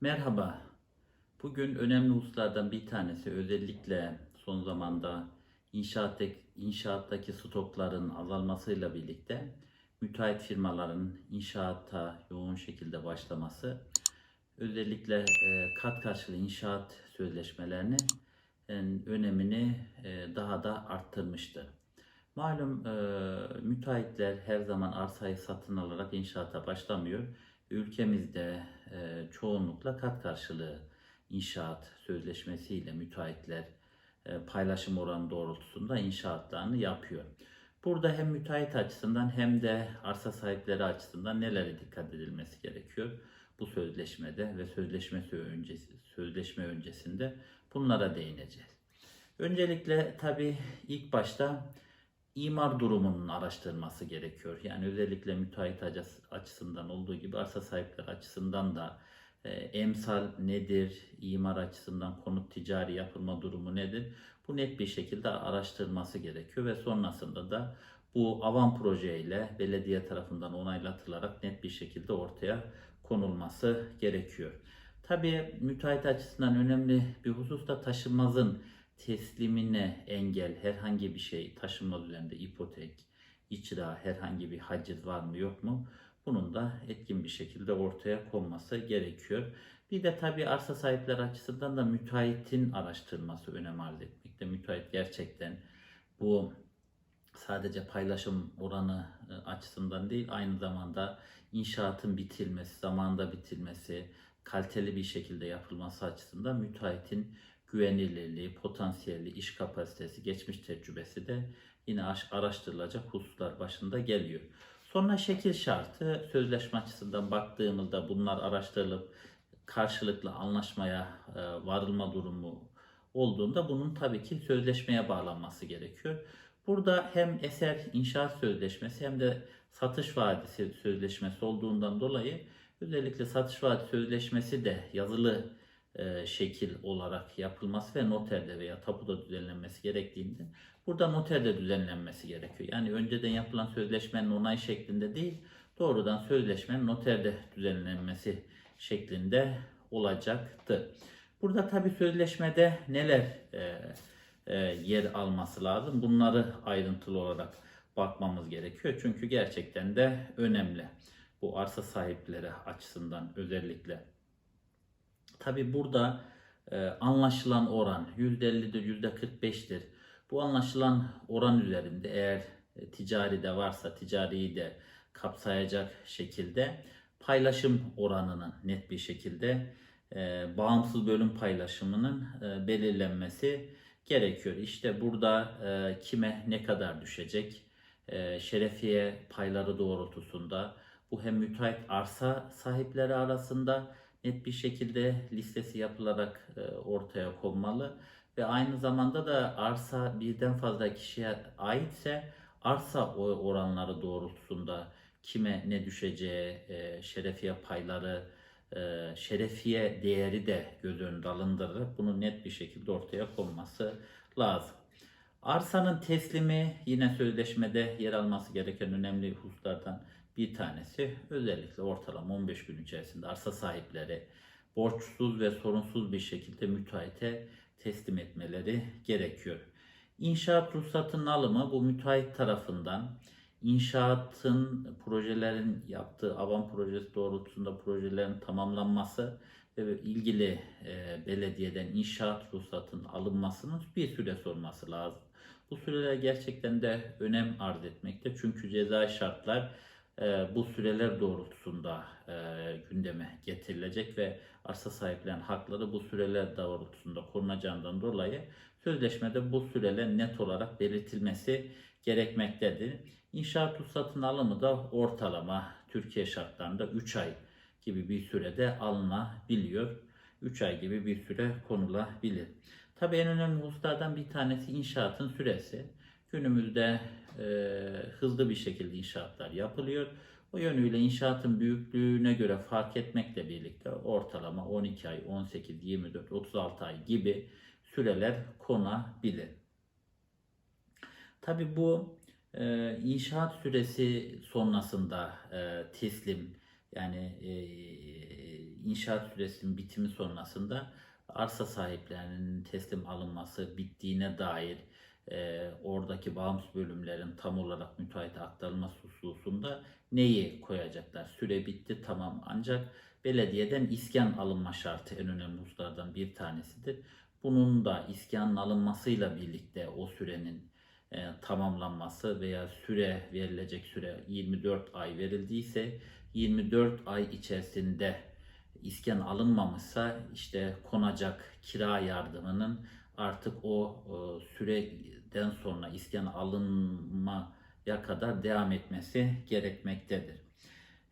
Merhaba. Bugün önemli hususlardan bir tanesi özellikle son zamanda inşaattaki, inşaattaki stokların azalmasıyla birlikte müteahhit firmaların inşaata yoğun şekilde başlaması özellikle e, kat karşılığı inşaat sözleşmelerinin önemini e, daha da arttırmıştır. Malum e, müteahhitler her zaman arsayı satın alarak inşaata başlamıyor. Ülkemizde e, çoğunlukla kat karşılığı inşaat sözleşmesiyle müteahhitler e, paylaşım oranı doğrultusunda inşaatlarını yapıyor. Burada hem müteahhit açısından hem de arsa sahipleri açısından nelere dikkat edilmesi gerekiyor bu sözleşmede ve sözleşmesi öncesi sözleşme öncesinde bunlara değineceğiz. Öncelikle tabii ilk başta imar durumunun araştırılması gerekiyor. Yani özellikle müteahhit açısından olduğu gibi arsa sahipleri açısından da e, emsal nedir, imar açısından konut ticari yapılma durumu nedir? Bu net bir şekilde araştırılması gerekiyor ve sonrasında da bu avan projeyle belediye tarafından onaylatılarak net bir şekilde ortaya konulması gerekiyor. Tabii müteahhit açısından önemli bir husus da taşınmazın teslimine engel herhangi bir şey taşınmaz üzerinde ipotek, icra herhangi bir haciz var mı yok mu? Bunun da etkin bir şekilde ortaya konması gerekiyor. Bir de tabi arsa sahipleri açısından da müteahhitin araştırması önem arz etmekte. Müteahhit gerçekten bu sadece paylaşım oranı e, açısından değil aynı zamanda inşaatın bitilmesi, zamanda bitilmesi, kaliteli bir şekilde yapılması açısından müteahhitin güvenilirliği, potansiyeli, iş kapasitesi, geçmiş tecrübesi de yine araştırılacak hususlar başında geliyor. Sonra şekil şartı sözleşme açısından baktığımızda bunlar araştırılıp karşılıklı anlaşmaya e, varılma durumu olduğunda bunun tabii ki sözleşmeye bağlanması gerekiyor. Burada hem eser inşaat sözleşmesi hem de satış vadisi sözleşmesi olduğundan dolayı özellikle satış vadisi sözleşmesi de yazılı e, şekil olarak yapılması ve noterde veya tapuda düzenlenmesi gerektiğinde burada noterde düzenlenmesi gerekiyor. Yani önceden yapılan sözleşmenin onay şeklinde değil doğrudan sözleşmenin noterde düzenlenmesi şeklinde olacaktı. Burada tabi sözleşmede neler e, e, yer alması lazım bunları ayrıntılı olarak bakmamız gerekiyor. Çünkü gerçekten de önemli bu arsa sahipleri açısından özellikle. Tabi burada e, anlaşılan oran %50'dir, %45'tir. Bu anlaşılan oran üzerinde eğer e, ticari de varsa ticariyi de kapsayacak şekilde paylaşım oranının net bir şekilde e, bağımsız bölüm paylaşımının e, belirlenmesi gerekiyor. İşte burada e, kime ne kadar düşecek e, şerefiye payları doğrultusunda bu hem müteahhit arsa sahipleri arasında net bir şekilde listesi yapılarak e, ortaya konmalı ve aynı zamanda da arsa birden fazla kişiye aitse arsa oranları doğrultusunda kime ne düşeceği, e, şerefiye payları, e, şerefiye değeri de göz önünde alındırılıp bunun net bir şekilde ortaya konması lazım. Arsanın teslimi yine sözleşmede yer alması gereken önemli hususlardan bir tanesi özellikle ortalama 15 gün içerisinde arsa sahipleri borçsuz ve sorunsuz bir şekilde müteahhite teslim etmeleri gerekiyor. İnşaat ruhsatının alımı bu müteahhit tarafından inşaatın projelerin yaptığı avan projesi doğrultusunda projelerin tamamlanması ve ilgili e, belediyeden inşaat ruhsatının alınmasının bir süre sorması lazım. Bu süreler gerçekten de önem arz etmekte. Çünkü ceza şartlar e, bu süreler doğrultusunda e, gündeme getirilecek ve arsa sahiplerinin hakları bu süreler doğrultusunda korunacağından dolayı sözleşmede bu süreler net olarak belirtilmesi gerekmektedir. İnşaat ruhsatının alımı da ortalama Türkiye şartlarında 3 ay gibi bir sürede alınabiliyor. 3 ay gibi bir süre konulabilir. Tabii en önemli hususlardan bir tanesi inşaatın süresi. Günümüzde e, hızlı bir şekilde inşaatlar yapılıyor. O yönüyle inşaatın büyüklüğüne göre fark etmekle birlikte ortalama 12 ay, 18, 24, 36 ay gibi süreler konabilir. Tabi bu e, inşaat süresi sonrasında e, teslim yani e, inşaat süresinin bitimi sonrasında arsa sahiplerinin teslim alınması bittiğine dair e, oradaki bağımsız bölümlerin tam olarak müteahhite aktarılması hususunda neyi koyacaklar? Süre bitti tamam ancak belediyeden iskan alınma şartı en önemli hususlardan bir tanesidir. Bunun da iskanın alınmasıyla birlikte o sürenin e, tamamlanması veya süre verilecek süre 24 ay verildiyse 24 ay içerisinde iskan alınmamışsa işte konacak kira yardımının artık o e, süreden sonra iskan alınmaya kadar devam etmesi gerekmektedir.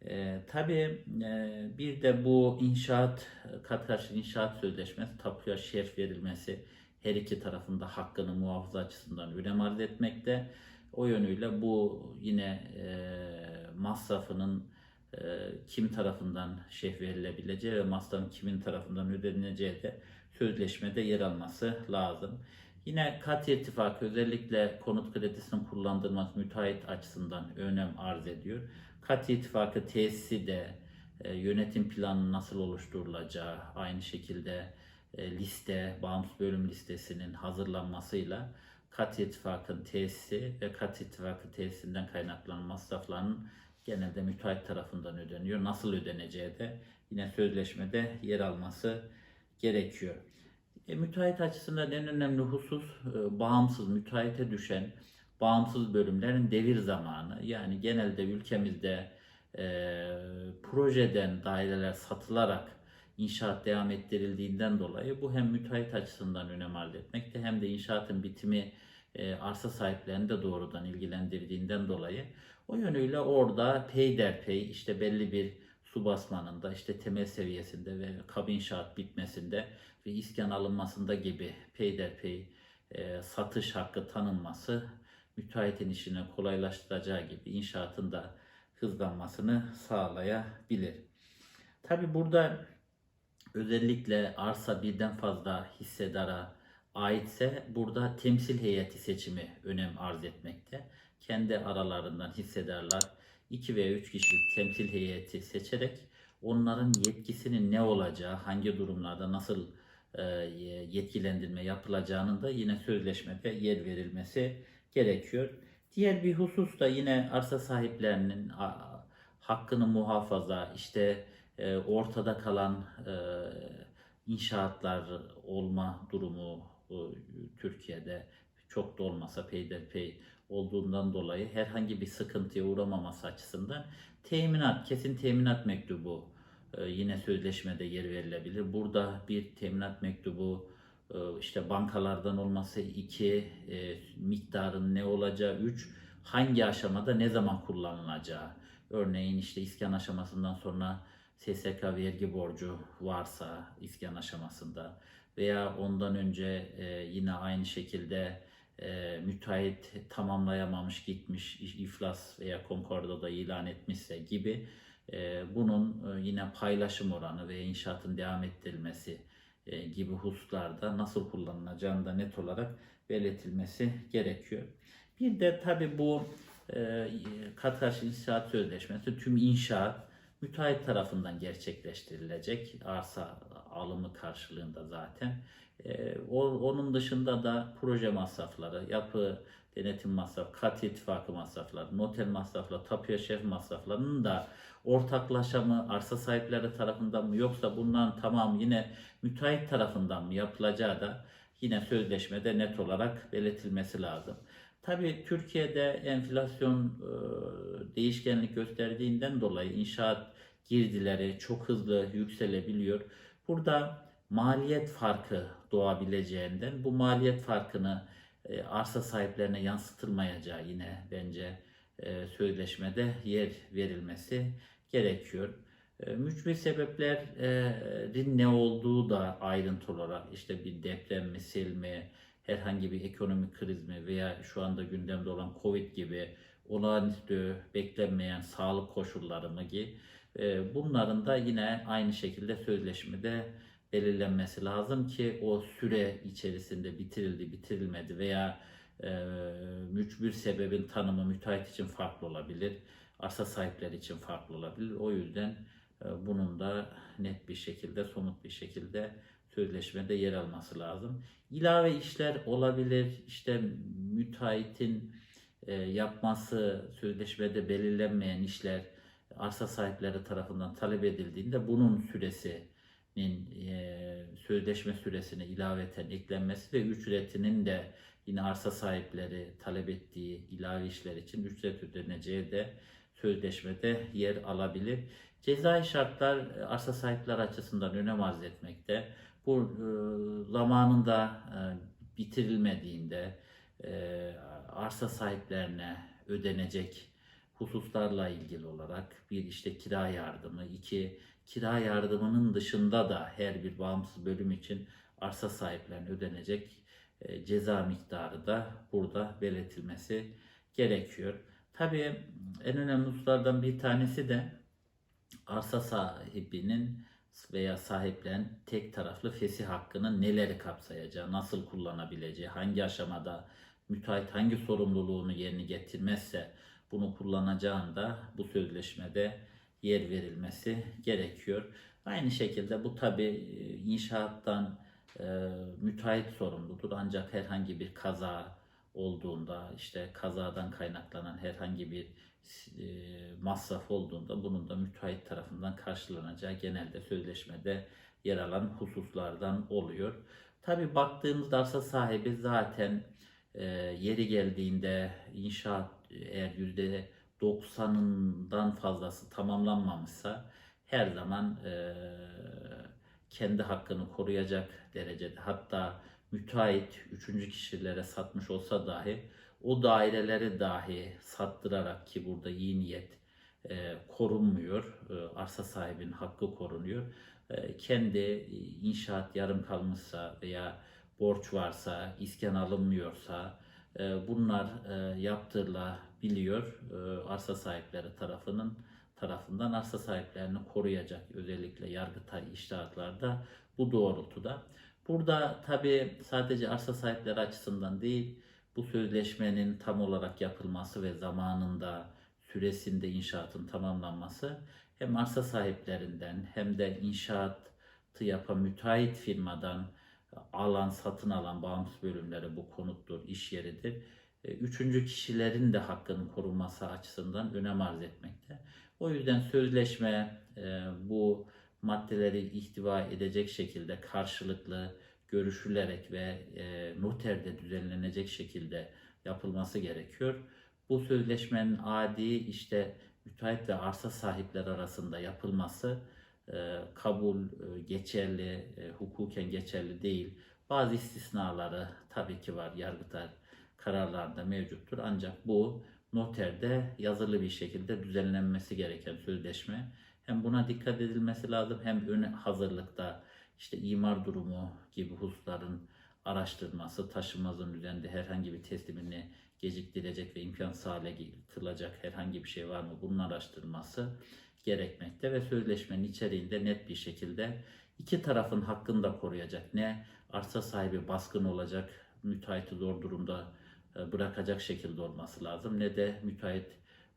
E, tabii e, bir de bu inşaat, Katkar inşaat sözleşmesi tapuya şerh verilmesi her iki tarafında hakkını muhafaza açısından önem arz etmekte. O yönüyle bu yine e, masrafının kim tarafından şerh verilebileceği ve masrafın kimin tarafından ödenileceği de sözleşmede yer alması lazım. Yine kat ittifakı özellikle konut kredisinin kullandırması müteahhit açısından önem arz ediyor. Kat ittifakı tesisi de e, yönetim planı nasıl oluşturulacağı aynı şekilde e, liste, bağımsız bölüm listesinin hazırlanmasıyla kat ittifakın tesisi ve kat ittifakı tesisinden kaynaklanan masrafların genelde müteahhit tarafından ödeniyor. Nasıl ödeneceği de yine sözleşmede yer alması gerekiyor. E, müteahhit açısından en önemli husus e, bağımsız müteahhite düşen bağımsız bölümlerin devir zamanı. Yani genelde ülkemizde e, projeden daireler satılarak inşaat devam ettirildiğinden dolayı bu hem müteahhit açısından önem arz etmekte hem de inşaatın bitimi e, arsa sahiplerini de doğrudan ilgilendirdiğinden dolayı o yönüyle orada peyderpey işte belli bir su basmanında işte temel seviyesinde ve kab inşaat bitmesinde ve iskan alınmasında gibi peyderpey e, satış hakkı tanınması müteahhitin işini kolaylaştıracağı gibi inşaatın da hızlanmasını sağlayabilir. Tabi burada özellikle arsa birden fazla hissedara aitse burada temsil heyeti seçimi önem arz etmekte. Kendi aralarından hissedarlar 2 veya 3 kişilik temsil heyeti seçerek onların yetkisinin ne olacağı, hangi durumlarda nasıl e, yetkilendirme yapılacağının da yine sözleşmede yer verilmesi gerekiyor. Diğer bir husus da yine arsa sahiplerinin hakkını muhafaza, işte e, ortada kalan e, inşaatlar olma durumu Türkiye'de çok da olmasa peyderpey olduğundan dolayı herhangi bir sıkıntıya uğramaması açısından teminat, kesin teminat mektubu e, yine sözleşmede yer verilebilir. Burada bir teminat mektubu e, işte bankalardan olması iki e, miktarın ne olacağı üç hangi aşamada ne zaman kullanılacağı örneğin işte iskan aşamasından sonra SSK vergi borcu varsa iskan aşamasında veya ondan önce yine aynı şekilde e, müteahhit tamamlayamamış gitmiş iflas veya konkordoda ilan etmişse gibi e, bunun e, yine paylaşım oranı ve inşaatın devam ettirilmesi e, gibi hususlarda nasıl kullanılacağını da net olarak belirtilmesi gerekiyor. Bir de tabi bu e, Katkaş İnşaat Sözleşmesi tüm inşaat müteahhit tarafından gerçekleştirilecek arsa alımı karşılığında zaten. Ee, onun dışında da proje masrafları, yapı denetim masrafı, kat ittifakı masrafları, noter masrafları, tapuya şef masraflarının da ortaklaşa mı, arsa sahipleri tarafından mı yoksa bunların tamam yine müteahhit tarafından mı yapılacağı da yine sözleşmede net olarak belirtilmesi lazım. Tabii Türkiye'de enflasyon e, değişkenlik gösterdiğinden dolayı inşaat girdileri çok hızlı yükselebiliyor. Burada maliyet farkı doğabileceğinden bu maliyet farkını e, arsa sahiplerine yansıtılmayacağı yine bence e, sözleşmede yer verilmesi gerekiyor. Mücbir sebeplerin ne olduğu da ayrıntılı olarak işte bir deprem mi, sel mi, herhangi bir ekonomik kriz mi veya şu anda gündemde olan Covid gibi olağanüstü beklenmeyen sağlık koşulları mı gibi bunların da yine aynı şekilde sözleşmede belirlenmesi lazım ki o süre içerisinde bitirildi, bitirilmedi veya e, mücbir sebebin tanımı müteahhit için farklı olabilir, arsa sahipleri için farklı olabilir. O yüzden e, bunun da net bir şekilde, somut bir şekilde sözleşmede yer alması lazım. İlave işler olabilir. İşte müteahhitin e, yapması sözleşmede belirlenmeyen işler arsa sahipleri tarafından talep edildiğinde bunun süresinin e, sözleşme süresine ilaveten eklenmesi ve ücretinin de yine arsa sahipleri talep ettiği ilave işler için ücret ödeneceği de sözleşmede yer alabilir. Cezai şartlar e, arsa sahipleri açısından önem arz etmekte. Bu e, zamanında e, bitirilmediğinde e, arsa sahiplerine ödenecek hususlarla ilgili olarak bir işte kira yardımı, iki kira yardımının dışında da her bir bağımsız bölüm için arsa sahiplerine ödenecek e, ceza miktarı da burada belirtilmesi gerekiyor. Tabii en önemli hususlardan bir tanesi de arsa sahibinin veya sahiplerin tek taraflı fesih hakkının neleri kapsayacağı, nasıl kullanabileceği, hangi aşamada müteahhit hangi sorumluluğunu yerine getirmezse bunu kullanacağında bu sözleşmede yer verilmesi gerekiyor. Aynı şekilde bu tabi inşaattan e, müteahhit sorumludur ancak herhangi bir kaza olduğunda işte kazadan kaynaklanan herhangi bir e, masraf olduğunda bunun da müteahhit tarafından karşılanacağı genelde sözleşmede yer alan hususlardan oluyor. Tabi baktığımızda arsa sahibi zaten e, yeri geldiğinde inşaat eğer yüzde 90'ından fazlası tamamlanmamışsa her zaman e, kendi hakkını koruyacak derecede hatta müteahhit üçüncü kişilere satmış olsa dahi o daireleri dahi sattırarak ki burada iyi niyet e, korunmuyor. E, arsa sahibinin hakkı korunuyor. E, kendi inşaat yarım kalmışsa veya borç varsa, iskan alınmıyorsa e, bunlar e, yaptırılabiliyor. E, arsa sahipleri tarafının tarafından arsa sahiplerini koruyacak özellikle yargıtay iştahatlarda bu doğrultuda. Burada tabi sadece arsa sahipleri açısından değil bu sözleşmenin tam olarak yapılması ve zamanında süresinde inşaatın tamamlanması hem arsa sahiplerinden hem de inşaatı yapan müteahhit firmadan alan, satın alan bağımsız bölümleri bu konuttur, iş yeridir. E, üçüncü kişilerin de hakkının korunması açısından önem arz etmekte. O yüzden sözleşme e, bu maddeleri ihtiva edecek şekilde karşılıklı görüşülerek ve e, noterde düzenlenecek şekilde yapılması gerekiyor. Bu sözleşmenin adi işte müteahhit ve arsa sahipleri arasında yapılması e, kabul e, geçerli, e, hukuken geçerli değil. Bazı istisnaları tabii ki var. Yargıtay kararlarında mevcuttur. Ancak bu noterde yazılı bir şekilde düzenlenmesi gereken sözleşme. Hem buna dikkat edilmesi lazım hem ön hazırlıkta işte imar durumu gibi hususların araştırması, taşınmazın üzerinde herhangi bir teslimini geciktirecek ve imkansız hale kılacak herhangi bir şey var mı bunun araştırması gerekmekte ve sözleşmenin içeriğinde net bir şekilde iki tarafın hakkını da koruyacak. Ne arsa sahibi baskın olacak, müteahhiti zor durumda e, bırakacak şekilde olması lazım ne de müteahhit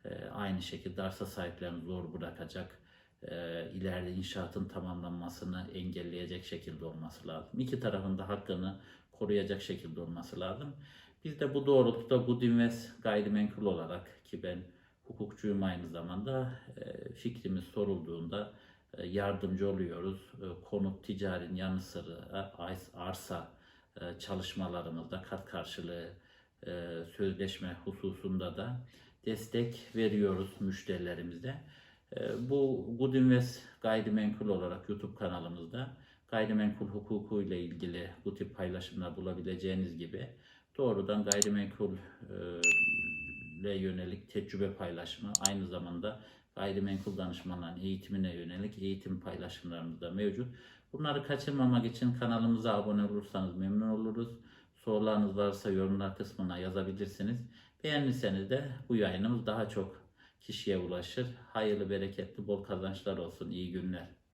e, aynı şekilde arsa sahiplerini zor bırakacak, e, ileride inşaatın tamamlanmasını engelleyecek şekilde olması lazım. İki tarafın da hakkını koruyacak şekilde olması lazım. Biz de bu doğrultuda Goodinvest gayrimenkul olarak ki ben hukukçuyum aynı zamanda fikrimiz sorulduğunda yardımcı oluyoruz. Konut ticarin yanı sıra arsa çalışmalarımızda kat karşılığı sözleşme hususunda da destek veriyoruz müşterilerimize. Bu Good Invest gayrimenkul olarak YouTube kanalımızda gayrimenkul hukuku ile ilgili bu tip paylaşımlar bulabileceğiniz gibi doğrudan gayrimenkul ile yönelik tecrübe paylaşımı aynı zamanda gayrimenkul danışmanların eğitimine yönelik eğitim paylaşımlarımız da mevcut. Bunları kaçırmamak için kanalımıza abone olursanız memnun oluruz. Sorularınız varsa yorumlar kısmına yazabilirsiniz. Beğendiyseniz de bu yayınımız daha çok kişiye ulaşır. Hayırlı, bereketli, bol kazançlar olsun. İyi günler.